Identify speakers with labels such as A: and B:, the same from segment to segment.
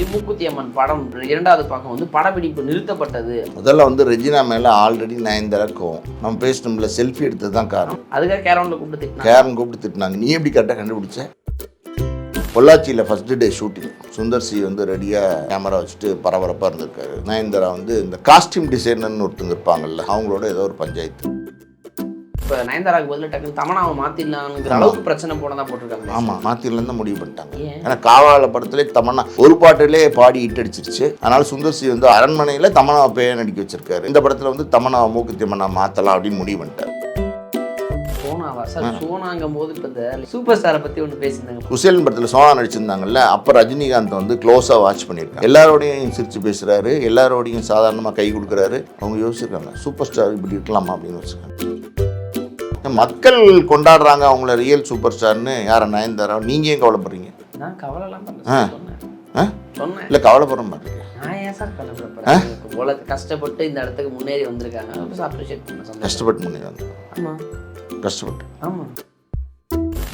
A: மூக்குத்தி அம்மன் படம் இரண்டாவது பாகம் வந்து படப்பிடிப்பு நிறுத்தப்பட்டது.
B: முதல்ல வந்து ரெஜினா மேலே ஆல்ரெடி நயன்தாரா கோவம். நம்ம பேசணும்ல செல்ஃபி எடுத்தது தான் காரணம்.
A: அதுக்காக கேரவனில் கூப்பிட்டு திட்டினாங்க.
B: கேரன் கூப்பிட்டு திட்டினாங்க. நீ எப்படி கரெக்டாக கண்டுபிடிச்ச? பொள்ளாச்சியில் first day shooting Sundar C வந்து ரெடியாக கேமரா வச்சுட்டு பரபரப்பாக இருந்திருக்காரு. நயன்தாரா வந்து இந்த காஸ்டியூம் டிசைனர்னு ஒருத்தங்க இருப்பாங்கல்ல அவங்களோட ஏதோ ஒரு பஞ்சாயத்து.
A: இப்போ நயன்தாராக்கு பதில் டக்குன்னு தமனாவை மாத்திடலாங்கிற அளவுக்கு பிரச்சனை போனதா போட்டிருக்காங்க.
B: ஆமாம் தான் முடிவு பண்ணிட்டாங்க.
A: ஏன்?
B: ஏன்னா காவால படத்திலே தமன்னா ஒரு பாட்டிலே பாடி ஹிட் அடிச்சிருச்சு. அதனால சுந்தர் சி வந்து அரண்மனையில் தமனாவை பேய நடிக்க வச்சிருக்காரு. இந்த படத்தில் வந்து தமனாவை மூக்கு திம்மனா மாற்றலாம் அப்படின்னு முடிவு பண்ணிட்டார்.
A: சோனாவா சார் சோனாங்கும் போது இப்போ இந்த சூப்பர் ஸ்டாரை பற்றி ஒன்று பேசியிருந்தாங்க.
B: குசேலன் படத்தில் சோனா நடிச்சிருந்தாங்கல்ல அப்போ ரஜினிகாந்த் வந்து க்ளோஸாக வாட்ச் பண்ணியிருக்காங்க. எல்லாரோடையும் சிரிச்சு பேசுகிறாரு எல்லாரோடையும் சாதாரணமாக கை கொடுக்குறாரு. அவங்க யோசிச்சிருக்காங்க சூப்பர் ஸ்டார் இப்படி இருக்கலாமா அப்படின்னு யோசிச்சிருக்காங்க. மக்கள் கொண்டாடுறாங்க அவங்கள ரியல் சூப்பர் ஸ்டார்னு யாரை நயன்தாரா? நீங்கள் ஏன் கவலைப்படுறீங்க?
A: நான் கவலைலாம்
B: ஆ.
A: சொன்னேன்.
B: இல்லை கவலைப்படுற மாதிரி
A: கஷ்டப்பட்டு இந்த இடத்துக்கு முன்னேறி வந்திருக்காங்க.
B: கஷ்டப்பட்டு முன்னே வந்து கஷ்டப்பட்டு.
A: ஆமாம்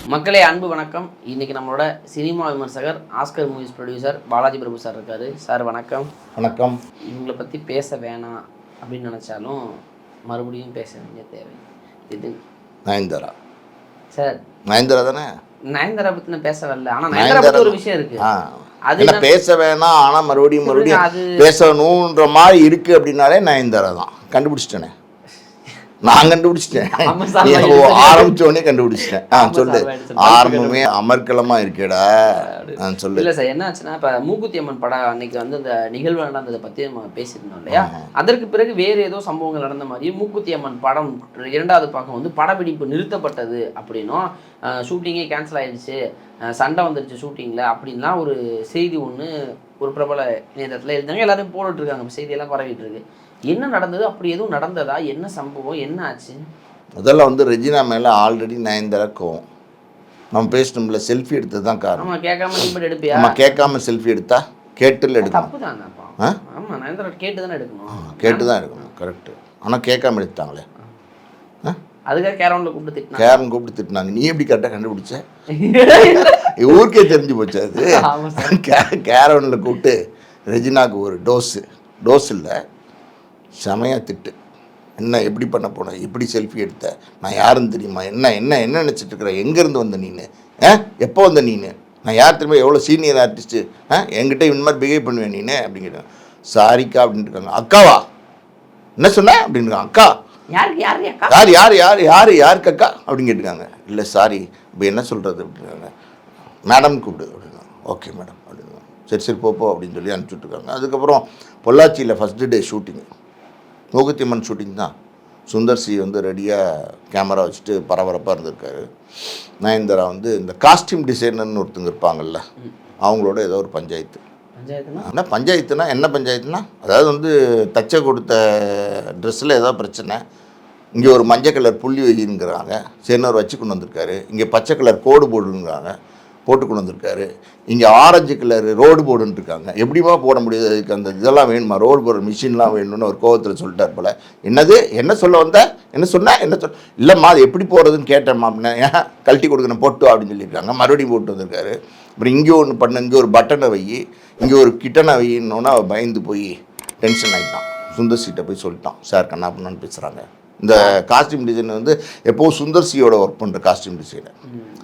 A: மக்களே அன்பு வணக்கம். இன்னைக்கு நம்மளோட சினிமா விமர்சகர் Oscar movies producer Balaji Prabhu sir இருக்காரு. சார் வணக்கம்.
B: வணக்கம்.
A: இவங்களை பற்றி பேச வேணாம் அப்படின்னு நினச்சாலும் மறுபடியும் பேச வேண்டிய தேவை. இது
B: நயன்தாரா?
A: சார்.
B: நயன்தாரா தானே?
A: நயன்தாரா நான் பேச வரல. ஆனால் நயன்தாரா ஒரு விஷயம் இருக்கு. அது
B: பேச வேணாம் ஆனால் மறுபடியும் மறுபடியும்
A: அது
B: பேசணுன்ற மாதிரி இருக்கு அப்படின்னாலே நயன்தாரா தான். கண்டுபிடிச்சிட்டேனே. நான் கண்டுபிடிச்சிட்டேன்.
A: நான்
B: ஆரம்பிச்சோடனே கண்டுபிடிச்சிட்டேன். ஆ சொல்லு. ஆரம்பமே அமர்க்கலமா இருக்கேடா. ஆ சொல்லு.
A: இல்லை சார் என்ன ஆச்சுன்னா இப்போ மூக்குத்தி அம்மன் படம் அன்னைக்கு வந்து அந்த நிகழ்வு நடந்ததை பற்றி நம்ம பேசியிருந்தோம் இல்லையா? அதற்கு பிறகு வேறு ஏதோ சம்பவங்கள் நடந்த மாதிரி மூக்குத்தி அம்மன் படம் இரண்டாவது பாகம் வந்து படப்பிடிப்பு நிறுத்தப்பட்டது அப்படின்னும் ஷூட்டிங்கே கேன்சல் ஆயிடுச்சு. சண்டை வந்துருச்சு ஷூட்டிங்கில் அப்படின்லாம் ஒரு செய்தி ஒன்று ஒரு பிரபல இணையதளத்தில் எழுந்தாங்க எல்லாரும் இப்ப செய்தியெல்லாம் பரவிட்டு இருக்கு. என்ன நடந்தது? அப்படி எதுவும் நடந்ததா? என்ன சம்பவம்? என்ன ஆச்சு?
B: முதல்ல வந்து ரெஜினா மேலே ஆல்ரெடி நயன்தாரா கோவம். நம்ம பேசணும்ல செல்ஃபி எடுத்தது தான் காரணம்.
A: ஆமா கேட்காம நீ மட்டும் எடுப்பியா?
B: நம்ம கேட்காம செல்ஃபி எடுத்தா கேட்டுல எடுக்கணும்.
A: தப்பு தானே
B: ஆ?
A: ஆமா நயன்தாரா கேட்டு தானே எடுக்கணும்.
B: கேட்டு தான் எடுக்கணும் கரெக்டு ஆனால் கேட்காம எடுத்தாங்களே
A: அதுக்காக கேரவனில் கூப்பிட்டு திட்டினா
B: கேரன் கூப்பிட்டு திட்டினாங்க. நீ எப்படி கரெக்டாக கண்டுபிடிச்ச? ஊருக்கே தெரிஞ்சு போச்சு அது. கேரவனில் கூப்பிட்டு ரெஜினாக்கு ஒரு டோஸு. டோஸ் இல்லை. செமையாக திட்டு என்ன எப்படி பண்ண போன எப்படி செல்ஃபி எடுத்த நான் யாருன்னு தெரியுமா? என்ன என்ன என்ன நினச்சிட்டு இருக்கிற? எங்கேருந்து வந்த நீனு? ஆ? எப்போ வந்த நீனு? நான் யார் தெரியுமா? எவ்வளோ சீனியர் ஆர்டிஸ்ட்டு ஆ? என்கிட்ட இந்த மாதிரி பிஹேவ் பண்ணுவேன் நீனு அப்படிங்கிற சாரிக்கா அப்படின்ட்டு இருக்காங்க. அக்காவா? என்ன சொன்ன? அப்படின்னு அக்கா.
A: யாரு அக்கா?
B: யார் யார் யார் யார் யாருக்கு அக்கா? அப்படின்னு கேட்டுருக்காங்க. இல்லை சாரி இப்போ என்ன சொல்கிறது அப்படின்னாங்க மேடம் கூப்பிடு அப்படின்னா ஓகே மேடம் அப்படின்னா சரி சரி போ, போ அப்படின்னு சொல்லி அனுப்பிச்சுட்ருக்காங்க அதுக்கப்புறம் பொள்ளாச்சியில் first day shooting Mookuthi Amman shooting தான். சுந்தர் சி வந்து ரெடியாக கேமரா வச்சுட்டு பரபரப்பாக இருந்திருக்காரு. நயன்தாரா வந்து இந்த காஸ்டியூம் டிசைனர்னு ஒருத்தங்க இருப்பாங்கல்ல அவங்களோட ஏதோ ஒரு பஞ்சாயத்து. என்ன பஞ்சாயத்துனா என்ன பஞ்சாயத்துனா? அதாவது வந்து தச்ச கொடுத்த ட்ரெஸ்ஸில் ஏதோ பிரச்சனை. இங்கே ஒரு மஞ்சள் கலர் புள்ளி வைங்கிறாங்க சேர்னவர் வச்சு கொண்டு வந்திருக்காரு. இங்கே பச்சை கலர் கோடு போடுங்கிறாங்க போட்டு கொண்டு வந்திருக்காரு. இங்கே ஆரஞ்சு கலர் ரோடு போர்டுன்னு இருக்காங்க எப்படிமா போட முடியாது? அதுக்கு அந்த இதெல்லாம் வேணுமா? ரோடு போடுற மிஷின்லாம் வேணும்னு ஒரு கோவத்தில் சொல்லிட்டார் போல. என்னது? என்ன சொல்ல வந்த? என்ன சொன்ன? என்ன சொல் இல்லைம்மா அது எப்படி போடுறதுன்னு கேட்டேம்மா. அப்படின்னா ஏன் கழட்டி கொடுக்கணும் போட்டு அப்படின்னு சொல்லியிருக்காங்க. மறுபடியும் போட்டு வந்திருக்காரு. அப்புறம் இங்கே ஒன்று பண்ண இங்கே ஒரு பட்டனை வை. இங்கே ஒரு கிட்டனை வைன்னொன்னே அவன் பயந்து போய் டென்ஷன் ஆகிட்டான் சுந்தர் சீட்டை போய் சொல்லிட்டான். சார் கண்ணா பண்ணான்னு பேசுகிறாங்க இந்த காஸ்டியூம் டிசைனர் வந்து எப்போவும் சுந்தர் சியோட ஒர்க் பண்ணுற காஸ்டியூம் டிசைனர் ஒரு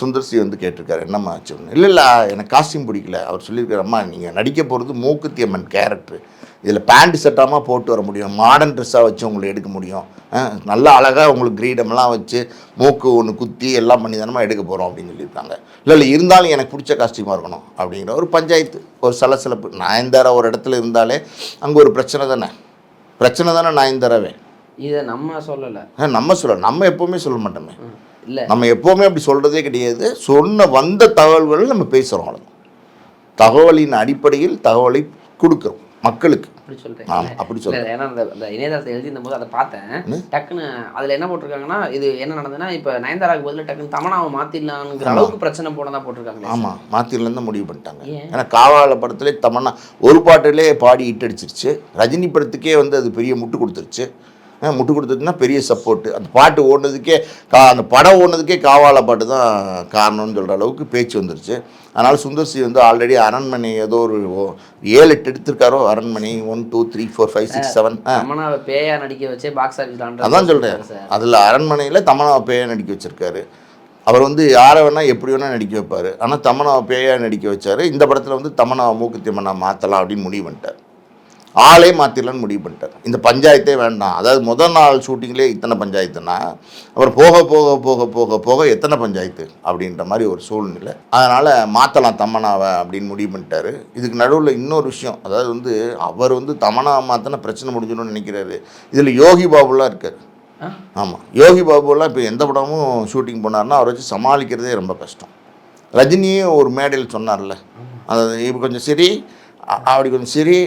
B: சுந்தர் சி வந்து கேட்டிருக்காரு என்னம்மா ஆச்சு? இல்லை இல்லை எனக்கு காஸ்டியூம் பிடிக்கல. அவர் சொல்லியிருக்காரு அம்மா நீங்கள் நடிக்க போகிறது மூக்குத்தி அம்மன் கேரக்டர் இதில் பேண்ட் செட்டாமல் போட்டு வர முடியும். மாடர்ன் ட்ரெஸ்ஸாக வச்சு உங்களை எடுக்க முடியும். நல்லா அழகாக உங்களுக்கு கிரீடம்லாம் வச்சு மூக்கு ஒன்று குத்தி எல்லாம் பண்ணி தானமா எடுக்க போகிறோம் அப்படின்னு சொல்லியிருக்காங்க. இல்லை இல்லை இருந்தாலும் எனக்கு பிடிச்ச காஸ்டியூமாக இருக்கணும் அப்படிங்கிற ஒரு பஞ்சாயத்து ஒரு சலசலப்பு. நயன்தாரா ஒரு இடத்துல இருந்தாலே அங்கே ஒரு பிரச்சனை தானே. பிரச்சனை தானே நயன்தாராவே
A: இதை நம்ம சொல்லலை.
B: நம்ம சொல்ல நம்ம எப்போவுமே சொல்ல மாட்டோமே.
A: இல்லை.
B: நம்ம எப்போவுமே அப்படி சொல்கிறதே கிடையாது. சொன்ன வந்த தகவல்களை நம்ம பேசுகிறோம் தகவலின் அடிப்படையில் தகவலை கொடுக்குறோம் மக்களுக்கு.
A: அப்படி சொல்கிறேன்
B: ஆமாம் அப்படி சொல்கிறேன்
A: ஏன்னா அந்த இணையதளத்தை எழுதியிருந்த போது அதை பார்த்தேன். டக்குன்னு அதில் என்ன போட்டிருக்காங்கன்னா இது என்ன நடந்ததுன்னா இப்போ நயன்தாராக்கு பதில் டக்குன்னு தமனாவை மாற்றிடலாங்கிற அளவுக்கு பிரச்சனை போனதா போட்டிருக்காங்க
B: ஆமாம் மாத்திரலேருந்து முடிவு பண்ணிட்டாங்க.
A: ஏன்?
B: ஏன்னா காவால படத்திலே தமன்னா ஒரு பாட்டிலே பாடி ஹிட் அடிச்சிருச்சு. ரஜினி படத்துக்கே வந்து அது பெரிய முட்டு கொடுத்துருச்சு. முட்டு கொடுத்ததுன்னா பெரிய சப்போர்ட்டு அந்த பாட்டு ஓடுனதுக்கே கா அந்த படம் ஓடுனதுக்கே காவால பாட்டு தான் காரணம்னு சொல்கிற அளவுக்கு பேச்சு வந்துருச்சு. அதனால் சுந்தர் சி வந்து ஆல்ரெடி அரண்மனை ஏதோ ஒரு ஏழு எட்டு எடுத்திருக்காரோ Aranmanai one two three four five six seven
A: பேயா நடிக்க வச்சே பாக்ஸ் ஆஃபீஸ்
B: அதான் சொல்கிறேன் அதில் அரண்மனையில் தமனாவை பேயா நடிக்க வச்சிருக்காரு. அவர் வந்து யாரை வேணால் எப்படி வேணால் நடிக்க வைப்பார். ஆனால் தமனாவை பேயா நடிக்க வச்சார். இந்த படத்தில் வந்து தமனாவை மூக்குத்தி மன்னா மாற்றலாம் அப்படின்னு முடிவு பண்ணிட்டார். ஆளே மாற்றிடலான்னு முடிவு பண்ணிட்டார். இந்த பஞ்சாயத்தே வேண்டாம். அதாவது முதல் நாள் ஷூட்டிங்லேயே இத்தனை பஞ்சாயத்துனா அப்புறம் போக போக போக போக போக எத்தனை பஞ்சாயத்து அப்படின்ற மாதிரி ஒரு சூழ்நிலை. அதனால் மாற்றலாம் தமனாவை அப்படின்னு முடிவு பண்ணிட்டாரு. இதுக்கு நடுவில் இன்னொரு விஷயம். அதாவது வந்து அவர் வந்து தமனாவை மாற்றினா பிரச்சனை முடிஞ்சிடும்னு நினைக்கிறாரு. இதில் யோகி பாபுலாம் இருக்கார். ஆமாம் யோகி பாபுலாம் இப்போ எந்த படமும் ஷூட்டிங் போனார்னா அவரை வச்சு சமாளிக்கிறதே ரொம்ப கஷ்டம். ரஜினியும் ஒரு மேடையில் சொன்னார்ல. அது இப்போ கொஞ்சம் சரி அப்படி கொஞ்சம் சரி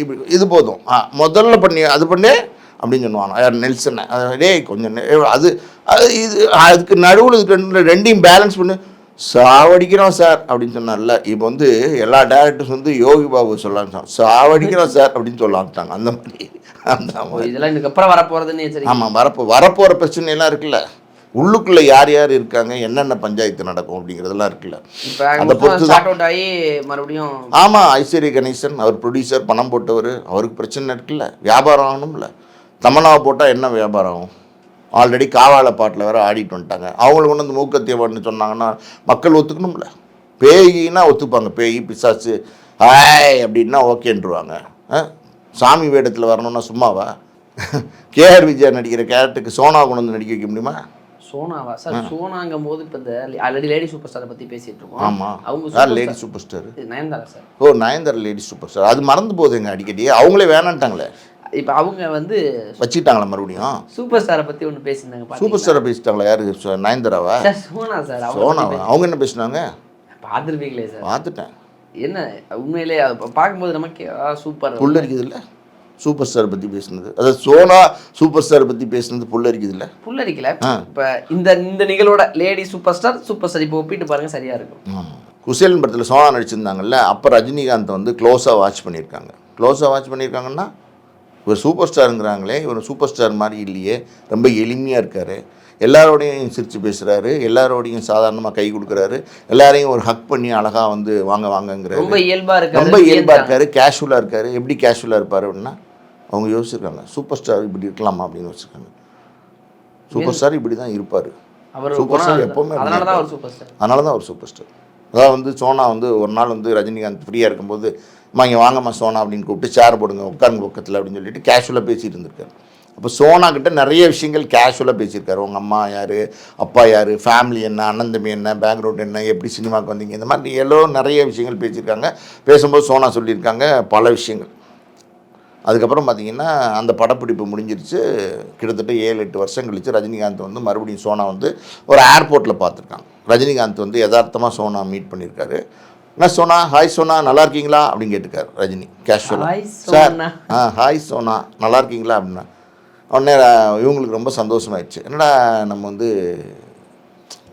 B: இப்படி இது போதும். முதல்ல பண்ணி அது பண்ணு அப்படின்னு சொல்லுவாங்க. யார் நெல்சனை. டேய் கொஞ்சம் அது அது இது அதுக்கு நடுவில் இதுக்கு ரெண்டு ரெண்டையும் பேலன்ஸ் பண்ணு. சாவடிக்கிறோம் சார் அப்படின்னு சொன்னார்ல. இப்போ வந்து எல்லா டேரக்டர்ஸ் வந்து யோகி பாபு சொல்லலாம் சாவடிக்கிறோம் சார் அப்படின்னு சொல்லலாம்ட்டாங்க அந்த மாதிரி. அந்த மாதிரி.
A: இதெல்லாம் இதுக்கப்புறம் வரப்போறதுன்னு சரி
B: ஆமாம் வரப்போ வரப்போகிற பிரச்சனையெல்லாம் இருக்குல்ல. உள்ளுக்குள்ளே யார் யார் இருக்காங்க என்னென்ன பஞ்சாயத்து நடக்கும் அப்படிங்கிறதெல்லாம் இருக்குல்ல. அதை பொறுத்து
A: மறுபடியும்
B: ஆமாம் ஐஸ்வர்ய கணேசன் அவர் ப்ரொடியூசர் பணம் போட்டவர் அவருக்கு பிரச்சனை இருக்குல்ல. வியாபாரம் ஆகணும்ல. தமனாவை போட்டால் என்ன வியாபாரம் ஆகும்? ஆல்ரெடி காவால பாட்டில் வேற ஆடிட்டு வந்துட்டாங்க. அவங்களுக்கு கொண்டு வந்து மூக்கத்தியவன்னு சொன்னாங்கன்னா மக்கள் ஒத்துக்கணும்ல. பேயினா ஒத்துப்பாங்க. பேய் பிசாசு ஹாய் அப்படின்னா ஓகேன்றுவாங்க. ஆ? சாமி வேடத்தில் வரணும்னா சும்மாவா? கேஆர் விஜயா நடிக்கிற கேரக்டருக்கு சோனா கொண்டு வந்து நடிக்க வைக்க முடியுமா?
A: சோனாவா சார் சோனாங்கும் போது இப்போ இந்த ஆல்ரெடி லேடி சூப்பர் ஸ்டாரை பத்தி பேசிட்டு இருக்கோம்
B: ஆமாம்
A: அவங்க super
B: lady super star
A: Nayanthara sir?
B: ஓ நயன்தாரா லேடி சூப்பர் ஸ்டார் அது மறந்து போகுதுங்க அடிக்கடி. அவங்களே வேணான்ட்டாங்களே.
A: இப்போ அவங்க வந்து
B: வச்சுக்கிட்டாங்களா மறுபடியும்?
A: சூப்பர் ஸ்டாரை பத்தி ஒன்று பேசியிருந்தாங்க
B: சூப்பர்? ஸ்டாரை பேசிட்டாங்களா? யாரு நயன்தாராவா?
A: சார் சோனா சார்
B: சோனாவா? அவங்க என்ன பேசினாங்க?
A: பார்த்துருப்பீங்களே சார்.
B: பார்த்துட்டேன்
A: என்ன உண்மையிலே அது பார்க்கும்போது நமக்கு சூப்பர்
B: புல் அரிக்குது இல்லை? சூப்பர் ஸ்டார் பற்றி பேசுனது. அதாவது சோனா சூப்பர் ஸ்டார் பற்றி பேசுனது புல் அரிக்குது இல்லை
A: புல்லரிக்கல. இப்போ இந்த இந்த நிகழ்வோட lady super star super star இப்போ ஒப்பிட்டு பாருங்க சரியா இருக்கும்.
B: குசேலன் படத்தில் சோனா நடிச்சிருந்தாங்கல்ல அப்போ ரஜினிகாந்த் வந்து க்ளோஸாக வாட்ச் பண்ணியிருக்காங்க. க்ளோஸாக வாட்ச் பண்ணியிருக்காங்கன்னா இவர் சூப்பர் ஸ்டாருங்கிறாங்களே இவர் சூப்பர் ஸ்டார் மாதிரி இல்லையே ரொம்ப எளிமையாக இருக்கார். எல்லாரோடையும் சிரித்து பேசுகிறாரு எல்லாரோடையும் சாதாரணமாக கை கொடுக்குறாரு எல்லாரையும் ஒரு ஹக் பண்ணி அழகாக வந்து வாங்க வாங்கங்கிறாரு.
A: ரொம்ப இயல்பா இருக்கு
B: ரொம்ப இயல்பாக இருக்காரு கேஷுவலாக இருக்காரு. எப்படி கேஷுவலாக இருப்பார் அப்படின்னா அவங்க யோசிச்சிருக்காங்க. சூப்பர் ஸ்டார் இப்படி இருக்கலாமா அப்படின்னு யோசிச்சிருக்காங்க. சூப்பர் ஸ்டார் இப்படி தான் இருப்பார் சூப்பர் ஸ்டார் எப்பவுமே
A: அதனால தான். அவர் சூப்பர் ஸ்டார்
B: அதனால தான் அவர் சூப்பர் ஸ்டார் அதாவது வந்து சோனா வந்து ஒரு நாள் வந்து ரஜினிகாந்த் ஃப்ரீயாக இருக்கும்போது அம்மா இங்கே வாங்கம்மா சோனா அப்படின்னு கூப்பிட்டு சேர் போடுங்க உட்காருங்க பக்கத்தில் அப்படின்னு சொல்லிட்டு கேஷுவலாக பேசிட்டு இருந்திருக்காரு. அப்போ சோனா கிட்ட நிறைய விஷயங்கள் கேஷுவலாக பேசியிருக்காரு. உங்கள் அம்மா யார்? அப்பா யார்? ஃபேமிலி என்ன? அண்ணன் தம்பி என்ன? பேக்ரவுண்ட் என்ன? எப்படி சினிமாவுக்கு வந்தீங்க? இந்த மாதிரி எல்லோ நிறைய விஷயங்கள் பேசியிருக்காங்க. பேசும்போது சோனா சொல்லியிருக்காங்க பல விஷயங்கள். அதுக்கப்புறம் பார்த்தீங்கன்னா அந்த படப்பிடிப்பு முடிஞ்சிருச்சு. கிட்டத்தட்ட ஏழு எட்டு வருஷம் கழிச்சு ரஜினிகாந்த் வந்து மறுபடியும் சோனா வந்து ஒரு ஏர்போர்ட்டில் பார்த்துருக்காங்க. ரஜினிகாந்த் வந்து யதார்த்தமாக சோனா மீட் பண்ணியிருக்காரு என்ன சோனா? ஹாய் சோனா நல்லா இருக்கீங்களா? அப்படின்னு கேட்டுக்காரு ரஜினி கேஷுவலாக சார். ஆ ஹாய் சோனா நல்லா இருக்கீங்களா? அப்படின்னா. உடனே இவங்களுக்கு ரொம்ப சந்தோஷமாயிடுச்சு. என்னடா நம்ம வந்து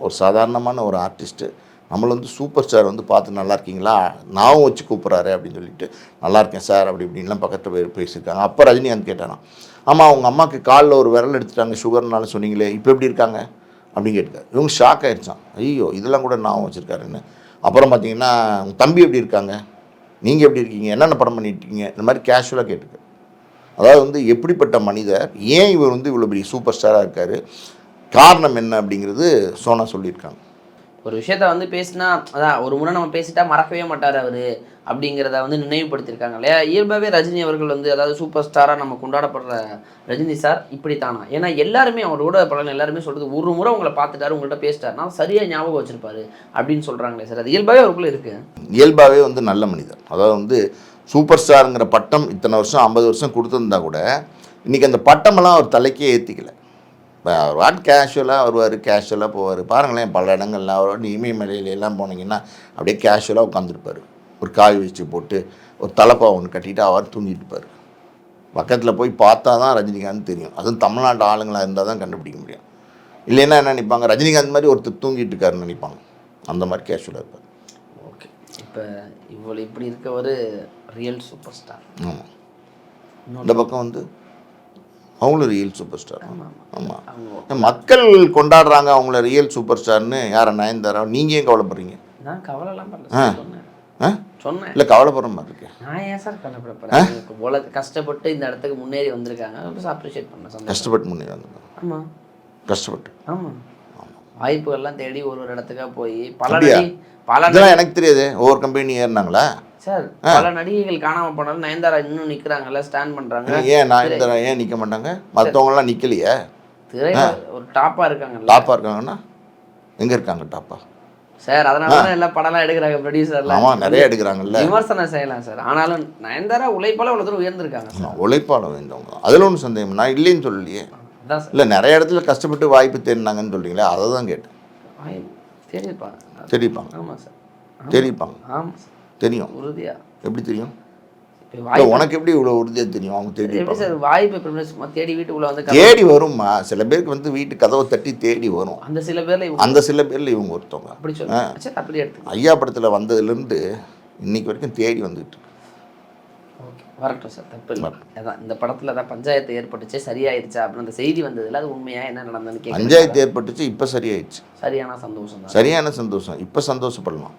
B: ஒரு சாதாரணமான ஒரு ஆர்டிஸ்ட்டு நம்மளை வந்து சூப்பர் ஸ்டார் வந்து பார்த்து நல்லா இருக்கீங்களா நான் வச்சு கூப்பிட்றாரு அப்படின்னு சொல்லிட்டு நல்லா இருக்கேன் சார் அப்படி இப்படின்லாம் பக்கத்தில் போய் பேசியிருக்காங்க. அப்போ ரஜினிகாந்த் கேட்டானா ஆமாம் அவங்க அம்மாவுக்கு காலில் ஒரு விரல் எடுத்துட்டாங்க சுகர்னாலும் சொன்னீங்களே இப்போ எப்படி இருக்காங்க? அப்படின்னு கேட்டார். இவங்க ஷாக் ஆகிடுச்சான் ஐயோ இதெல்லாம் கூட நான் வச்சுருக்காருன்னு. அப்புறம் பார்த்தீங்கன்னா உங்கள் தம்பி எப்படி இருக்காங்க? நீங்கள் எப்படி இருக்கீங்க? என்னென்ன படம் பண்ணிட்டு இந்த மாதிரி கேஷுவலாக கேட்டுக்க. அதாவது வந்து எப்படிப்பட்ட மனிதர் ஏன் இவர் வந்து இவ்வளோ பெரிய சூப்பர் ஸ்டாராக இருக்கார்? காரணம் என்ன அப்படிங்கிறது சோனா சொல்லியிருக்காங்க.
A: ஒரு விஷயத்த வந்து பேசினா அதான் ஒரு முறை நம்ம பேசிட்டா மறக்கவே மாட்டார் அவர் அப்படிங்கிறத வந்து நினைவுபடுத்தியிருக்காங்க இல்லையா? இயல்பாகவே ரஜினி அவர்கள் வந்து அதாவது சூப்பர் ஸ்டாராக நம்ம கொண்டாடப்படுற ரஜினி சார் இப்படித்தானா? ஏன்னா எல்லாருமே அவரோட பலன் எல்லாருமே சொல்கிறது ஒரு முறை உங்களை பார்த்துட்டாரு உங்கள்கிட்ட பேசிட்டாருனா சரியாக ஞாபகம் வச்சுருப்பாரு அப்படின்னு சொல்கிறாங்களே சார் அது இயல்பாகவே அவருக்குள்ள இருக்குது
B: இயல்பாகவே வந்து நல்ல மனிதர். அதாவது வந்து சூப்பர் ஸ்டாருங்கிற பட்டம் இத்தனை வருஷம் ஐம்பது வருஷம் கொடுத்துருந்தா கூட இன்றைக்கி அந்த பட்டமெல்லாம் அவர் தலைக்கே ஏற்றிக்கலை வாட் கேஷுவலாக வருவார் கேஷுவலாக போவார். பாருங்களேன் பல இடங்கள்ல அவர் இமயமலையில எல்லாம் போனீங்கன்னா அப்படியே கேஷுவலாக உட்காந்துருப்பார் ஒரு காய் வச்சு போட்டு ஒரு தலைப்பா ஒன்று கட்டிட்டு அவர் தூங்கிட்டு இருப்பார். பக்கத்தில் போய் பார்த்தா தான் ரஜினிகாந்த் தெரியும். அதுவும் தமிழ்நாட்டு ஆளுங்களாக இருந்தால் தான் கண்டுபிடிக்க முடியும். இல்லைன்னா என்ன நினைப்பாங்க? ரஜினிகாந்த் மாதிரி ஒருத்தர் தூங்கிட்டு இருக்காருன்னு நினைப்பாங்க. அந்த மாதிரி கேஷுவலாக இருப்பார்.
A: ஓகே. இப்போ இவ்வளோ இப்படி இருக்க ஒரு ரியல் சூப்பர் ஸ்டார்
B: ஆமாம் இந்த பக்கம் வந்து அவங்களும் ரியல் சூப்பர் ஸ்டார்
A: ஆமா.
B: ஆமாம் மக்கள் கொண்டாடுறாங்க அவங்கள ரியல் சூப்பர் ஸ்டார்னு யாரை நயன்தாரா? நீங்கள் ஏன் கவலைப்படுறீங்க?
A: நான் கவலைலாம்
B: ஆ.
A: சொன்னேன்.
B: இல்லை கவலைப்படுற மாதிரி இருக்கு.
A: நான் ஏன் சார் கவலைப்படப்படுறேன் போல கஷ்டப்பட்டு இந்த இடத்துக்கு முன்னேறி வந்திருக்காங்க. அப்ரிஷியேட் பண்ண சந்தோஷம்.
B: கஷ்டப்பட்டு முன்னே வந்து
A: ஆமா.
B: கஷ்டப்பட்டு.
A: ஆமா. வாய்ப்புகள்லாம் தேடி ஒரு ஒரு இடத்துக்கா போய் பல பல
B: இதெல்லாம் எனக்கு தெரியாது. ஒவ்வொரு கம்பெனி ஏறினாங்களா?
A: சார் பல நடிகைகள் காணாம போனாலும் நயன்தாரா இன்னும் நிக்கிறாங்கல்ல ஸ்டாண்ட் பண்றாங்க.
B: ஏன் நயன்தாரா ஏன் நிற்க மாட்டாங்க? மற்றவங்களாம் நிற்கலையே
A: திரையில ஒரு டாப்பா இருக்காங்கல்ல.
B: டாப்பாக இருக்காங்கன்னா எங்கே இருக்காங்க டாப்பா
A: சார் அதனால தான் எல்லாம் படம்லாம் எடுக்கிறாங்க ப்ரொடியூசர்ல
B: ஆமாம் நிறைய எடுக்கிறாங்கல்ல.
A: விமர்சனம் செய்யலாம் சார். ஆனாலும் நயன்தாரா உழைப்பால இவ்வளவு தூரம் உயர்ந்திருக்காங்க
B: உழைப்பாளர் வேண்டவங்க அதில் ஒன்றும் சந்தேகம் நான் இல்லைன்னு சொல்லலையே. இல்லை நிறைய இடத்துல கஷ்டப்பட்டு வாய்ப்பு தேடினாங்கன்னு சொல்றீங்களே அதை தான் கேட்டேன்.
A: தெரியுப்பா
B: தெரிவிப்பாங்க
A: ஆமா சார்.
B: தெரிவிப்பாங்க
A: ஆமா சார்.
B: தெரியும்.
A: உறுதியா?
B: எப்படி தெரியும்? உனக்கு எப்படி இவ்வளோ உறுதியாக தெரியும்? அவங்க
A: எப்படி
B: தெரிவிப்பாங்க
A: சார் வாய்ப்பு எப்படி சும்மா தேடி வீட்டுக்குள்ள வந்து
B: தேடி வரும்மா. சில பேருக்கு வந்து வீட்டு கதவை தட்டி தேடி வரும்.
A: அந்த சில பேர்ல இவங்க
B: அந்த சில பேரில் இவங்க ஒருத்தவங்க.
A: அப்படி சொல்லுங்க சரி அப்படி எடுத்துக்கலாம்.
B: ஐயா படத்தில் வந்ததுலேருந்து இன்னைக்கு வரைக்கும் தேடி வந்துட்டு
A: வரட்டும் சார் தப்பு இல்லை. அதான் இந்த படத்துல தான் பஞ்சாயத்து ஏற்பட்டுச்சு சரியாயிருச்சா? அப்படின்னு அந்த செய்தி வந்ததுல அது உண்மையா என்ன நடந்ததுன்னு
B: பஞ்சாயத்து ஏற்பட்டுச்சு இப்போ சரியாயிடுச்சு
A: சரியான சந்தோஷம்
B: சரியான சந்தோஷம். இப்போ சந்தோஷப்படலாம்.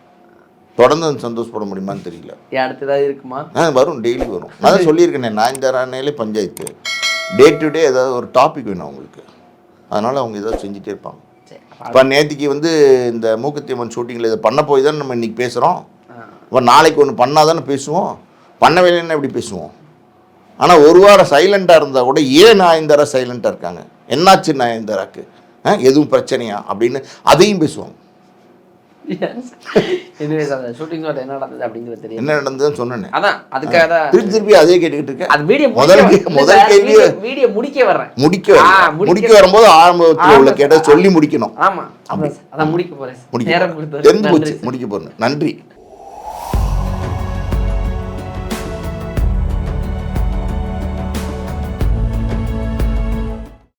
B: தொடர்ந்து அந்த சந்தோஷப்பட முடியுமான்னு தெரியல.
A: ஏன் அடுத்து ஏதாவது இருக்குமா?
B: ஆ வரும் டெய்லி வரும். நான் தான் சொல்லியிருக்கேனே நாயந்தாரானேலே பஞ்சாயத்து. டே டு டே ஏதாவது ஒரு டாபிக் வேணும் அவங்களுக்கு. அதனால் அவங்க ஏதாவது செஞ்சுட்டே இருப்பாங்க. இப்போ நேத்திக்கு வந்து இந்த மூக்குத்தியம்மன் ஷூட்டிங்கில் இதை பண்ண போய் தான் நம்ம இன்னைக்கு பேசுகிறோம். இப்போ நாளைக்கு ஒன்று பண்ணால் தானே பேசுவோம். பண்ண வேலைன்னா எப்படி பேசுவோம்? ஆனால் ஒரு வாரம் சைலண்ட்டாக இருந்தால் கூட ஏன் நாயந்தாரா சைலண்ட்டாக இருக்காங்க? என்னாச்சு நாயந்தாராக்கு ஆ எதுவும் பிரச்சனையா? அப்படின்னு அதையும் பேசுவாங்க.
A: எனிவேஸ் அந்த என்ன நடந்தது அப்படிங்கிறது தெரியும்
B: என்ன நடந்ததுன்னு சொன்னேனே.
A: அதான் அதுக்காக தான்
B: திருப்பி திருப்பி அதே கேட்டுக்கிட்டு இருக்கேன்.
A: அது வீடியோ
B: முதல் முதல் கேள்வி
A: வீடியோ முடிக்க வர்றேன்.
B: முடிக்க வரும்போது ஆரம்பத்தில் உள்ள
A: ஆமா.
B: கேட்ட சொல்லி முடிக்கணும்.
A: அதான் முடிக்க
B: முடிக்க தெரிஞ்சு போச்சு. முடிக்க நன்றி.